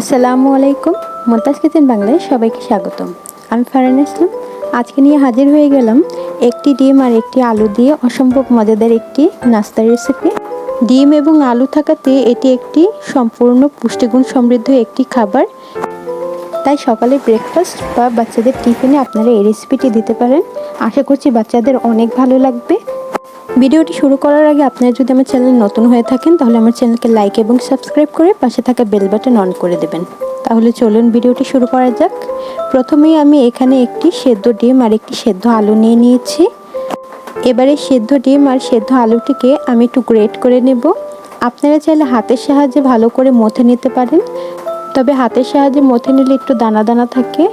আসসালামু আলাইকুম। মমতাজ কিচেন বাংলায় সবাইকে স্বাগতম। আমি ফারান ইসলাম। আজকে নিয়ে হাজির হয়ে গেলাম একটি ডিম আর একটি আলু দিয়ে অসম্ভব মজাদার একটি নাস্তার রেসিপি ডিম এবং আলু থাকাতে এটি একটি সম্পূর্ণ পুষ্টিগুণ সমৃদ্ধ একটি খাবার। তাই সকালে ব্রেকফাস্ট বা বাচ্চাদের টিফিনে আপনারা এই রেসিপিটি দিতে পারেন। আশা করছি বাচ্চাদের অনেক ভালো লাগবে। ভিডিওটি শুরু করার আগে আপনারা যদি আমার চ্যানেল নতুন হয়ে থাকেন, তাহলে আমার চ্যানেলকে লাইক এবং সাবস্ক্রাইব করে পাশে থাকা বেল বাটন অন করে দেবেন। তাহলে চলুন ভিডিওটি শুরু করা যাক। প্রথমেই আমি এখানে একটি সেদ্ধ ডিম আর একটি সেদ্ধ আলু নিয়ে নিয়েছি। এবারে সেদ্ধ ডিম আর সেদ্ধ আলুটিকে আমি একটু গ্রেট করে নেব। আপনারা চাইলে হাতের সাহায্যে ভালো করে মথে নিতে পারেন। তবে হাতের সাহায্যে মথে নিলে একটু দানা দানা থাকে।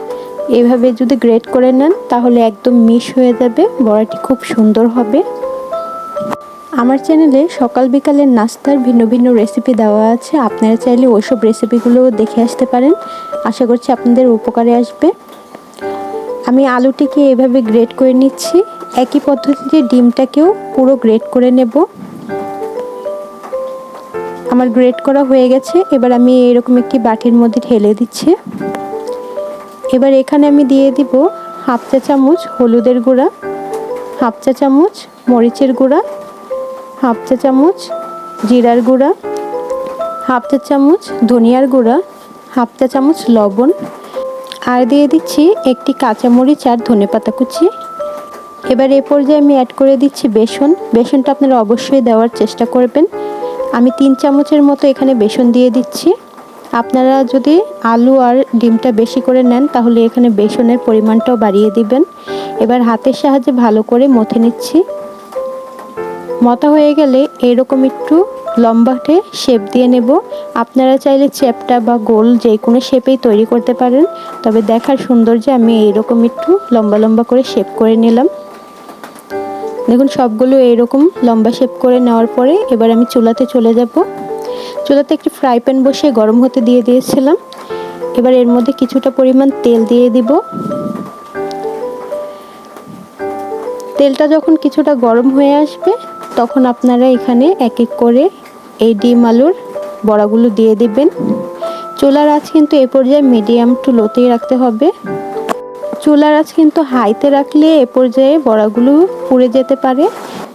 এভাবে যদি গ্রেট করে নেন, তাহলে একদম মিশ হয়ে যাবে, বড়াটি খুব সুন্দর হবে। আমার চ্যানেলে সকাল বিকালের নাস্তার ভিন্ন ভিন্ন রেসিপি দেওয়া আছে। আপনারা চাইলে ওইসব রেসিপিগুলো দেখে আসতে পারেন। আশা করছি আপনাদের উপকারে আসবে। আমি আলুটিকে এভাবে গ্রেট করে নিচ্ছি। একই পদ্ধতিতে ডিমটাকেও পুরো গ্রেট করে নেব। আমার গ্রেট করা হয়ে গেছে। এবার আমি এরকম একটি বাটির মধ্যে ঢেলে দিচ্ছি। এবার এখানে আমি দিয়ে দিব হাফ চা চামচ হলুদের গুঁড়া, হাফ চা চামচ মরিচের গুঁড়া হাফ চা চামচ জিরার গুঁড়া, হাফ চা চামচ ধনিয়ার গুঁড়া, হাফ চা চামচ লবণ আর দিয়ে দিচ্ছি একটি কাঁচামরিচ আর ধনে পাতা কুচি। এবার এ পর্যায়ে আমি অ্যাড করে দিচ্ছি বেসন। বেসনটা আপনারা অবশ্যই দেওয়ার চেষ্টা করবেন। আমি তিন চামচের মতো এখানে বেসন দিয়ে দিচ্ছি। আপনারা যদি আলু আর ডিমটা বেশি করে নেন, তাহলে এখানে বেসনের পরিমাণটাও বাড়িয়ে দিবেন। এবার হাতের সাহায্যে ভালো করে মথে নিচ্ছি। মতা হয়ে গেলে এরকম একটু লম্বাটে শেপ দিয়ে নেব। আপনারা চাইলে চ্যাপটা বা গোল যে কোনো শেপেই তৈরি করতে পারেন। তবে দেখার সৌন্দর্যে আমি এইরকম একটু লম্বা লম্বা করে শেপ করে নিলাম। দেখুন, সবগুলো এইরকম লম্বা শেপ করে নেওয়ার পরে এবার আমি চুলাতে চলে যাব। চুলাতে একটি ফ্রাই প্যান বসে গরম হতে দিয়ে দিয়েছিলাম। এবার এর মধ্যে কিছুটা পরিমাণ তেল দিয়ে দিব। তেলটা যখন কিছুটা গরম হয়ে আসবে তখন আপনারা এখানে এক এক করে এই ডিম আলুর বড়াগুলো দিয়ে দিবেন। চুলার আঁচ কিন্তু এ পর্যায়ে মিডিয়াম টু লোতেই রাখতে হবে। চুলার আঁচ কিন্তু হাইতে রাখলে এ পর্যায়ে বড়াগুলো পুড়ে যেতে পারে।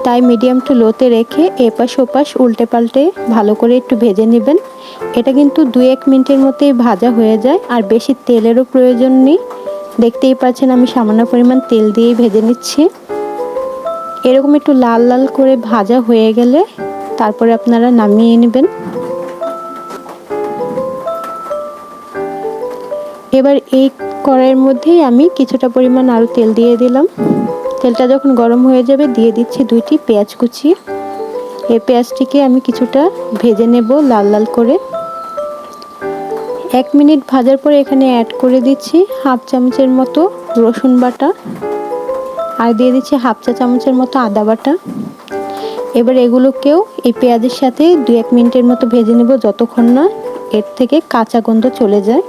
তাই মিডিয়াম টু লোতে রেখে এপাশ ওপাশ উল্টে পাল্টে ভালো করে একটু ভেজে নেবেন। এটা কিন্তু দু এক মিনিটের মধ্যেই ভাজা হয়ে যায়। আর বেশি তেলেরও প্রয়োজন নেই। দেখতেই পাচ্ছেন আমি সামান্য পরিমাণ তেল দিয়েই ভেজে নিচ্ছি। এরকম একটু লাল লাল করে ভাজা হয়ে গেলে তারপরে আপনারা নামিয়ে নেবেন। এবার এই কড়াইয়ের মধ্যেই আমি কিছুটা পরিমাণ আরও তেল দিয়ে দিলাম। তেলটা যখন গরম হয়ে যাবে দিয়ে দিচ্ছি দুইটি পেঁয়াজ কুচি। এই পেঁয়াজটিকে আমি কিছুটা ভেজে নেব লাল লাল করে। এক মিনিট ভাজার পরে এখানে অ্যাড করে দিচ্ছি হাফ চামচের মতো রসুন বাটা। আর দিয়ে দিচ্ছি হাফ চা চামচের মতো আদা বাটা। এবার এগুলোকেও এই পেঁয়াজের সাথে দু এক মিনিটের মতো ভেজে নেব যতক্ষণ না এর থেকে কাঁচা গন্ধ চলে যায়।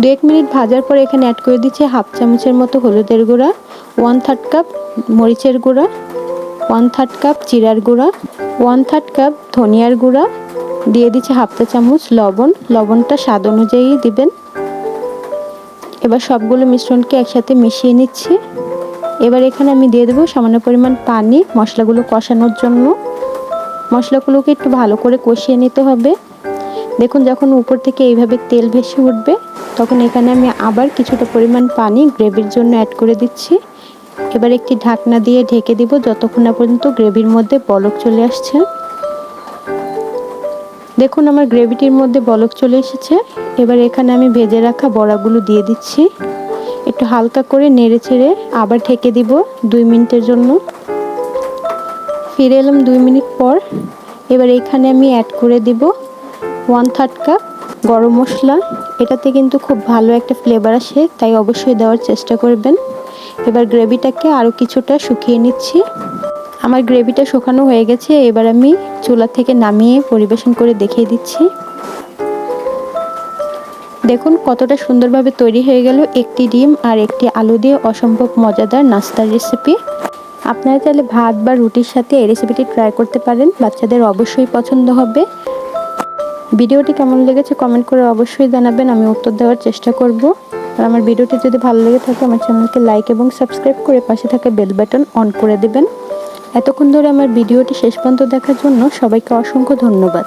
দু এক মিনিট ভাজার পর এখানে অ্যাড করে দিচ্ছি হাফ চামচের মতো হলুদের গুঁড়া ওয়ান থার্ড কাপ মরিচের গুঁড়া ওয়ান থার্ড কাপ জিরার গুঁড়া ওয়ান থার্ড কাপ ধনিয়ার গুঁড়া, দিয়ে দিচ্ছি হাফ চা চামচ লবণ। লবণটা স্বাদ অনুযায়ী দিবেন। এবার সবগুলো মিশ্রণকে একসাথে মিশিয়ে নিচ্ছি। এবার এখানে আমি দিয়ে দেবো সামান্য পরিমাণ পানি, মশলাগুলো কষানোর জন্য। মশলাগুলোকে একটু ভালো করে কষিয়ে নিতে হবে। দেখুন, যখন উপর থেকে এইভাবে তেল ভেসে উঠবে, তখন এখানে আমি আবার কিছুটা পরিমাণ পানি গ্রেভির জন্য অ্যাড করে দিচ্ছি। এবার একটি ঢাকনা দিয়ে ঢেকে দিব যতক্ষণ না পর্যন্ত গ্রেভির মধ্যে বলক চলে আসছে। দেখুন, আমার গ্রেভিটির মধ্যে বলক চলে এসেছে। এবার এখানে আমি ভেজে রাখা বড়াগুলো দিয়ে দিচ্ছি। একটু হালকা করে নেড়ে ছেড়ে আবার ঢেকে দিব দুই মিনিটের জন্য। ফিরে এলাম দুই মিনিট পর। এবার এখানে আমি অ্যাড করে দিব ওয়ান থার্ড কাপ গরম মশলা। এটাতে কিন্তু খুব ভালো একটা ফ্লেভার আসে, তাই অবশ্যই দেওয়ার চেষ্টা করবেন। এবার গ্রেভিটাকে আরও কিছুটা শুকিয়ে নিচ্ছি। আমার গ্রেভিটা শুকানো হয়ে গেছে, এবার আমি চুলা থেকে নামিয়ে পরিবেশন করে দেখিয়ে দিচ্ছি। দেখুন কতটা সুন্দরভাবে তৈরি হয়ে গেল একটি ডিম আর একটি আলু দিয়ে অসম্ভব মজাদার নাস্তার রেসিপি আপনারা চাইলে ভাত বা রুটির সাথে এই রেসিপিটি ট্রাই করতে পারেন, বাচ্চাদের অবশ্যই পছন্দ হবে। ভিডিওটি কেমন লেগেছে কমেন্ট করে অবশ্যই জানাবেন, আমি উত্তর দেওয়ার চেষ্টা করব। আর আমার ভিডিওটি যদি ভালো লেগে থাকে, আমার চ্যানেলকে লাইক এবং সাবস্ক্রাইব করে পাশে থাকা বেল বাটন অন করে দেবেন। এতক্ষণ ধরে আমার ভিডিওটি শেষ পর্যন্ত দেখার জন্য সবাইকে অসংখ্য ধন্যবাদ।